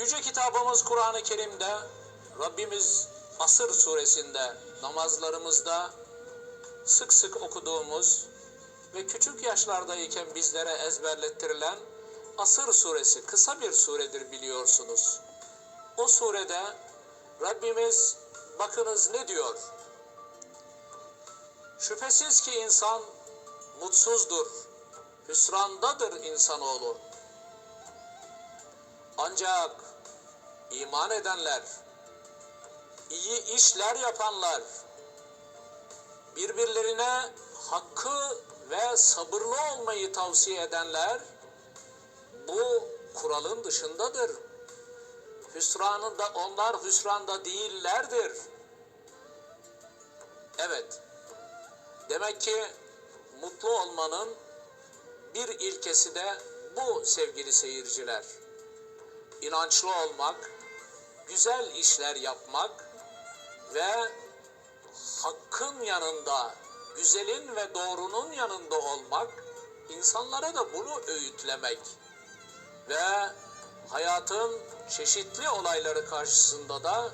Yüce kitabımız Kur'an-ı Kerim'de Rabbimiz Asır suresinde namazlarımızda sık sık okuduğumuz ve küçük yaşlardayken bizlere ezberlettirilen Asır suresi kısa bir suredir biliyorsunuz. O surede Rabbimiz bakınız ne diyor? Şüphesiz ki insan mutsuzdur, hüsrandadır insanoğlu. Ancak iman edenler, iyi işler yapanlar, birbirlerine hakkı ve sabırlı olmayı tavsiye edenler bu kuralın dışındadır. Hüsranında onlar hüsranda değillerdir. Evet. Demek ki mutlu olmanın bir ilkesi de bu sevgili seyirciler. İnançlı olmak, güzel işler yapmak ve hakkın yanında, güzelin ve doğrunun yanında olmak, insanlara da bunu öğütlemek ve hayatın çeşitli olayları karşısında da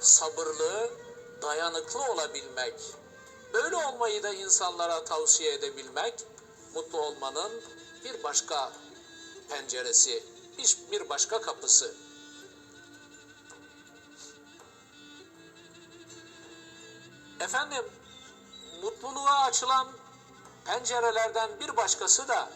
sabırlı, dayanıklı olabilmek. Böyle olmayı da insanlara tavsiye edebilmek, mutlu olmanın bir başka penceresi, bir- başka kapısı. Efendim, mutluluğa açılan pencerelerden bir başkası da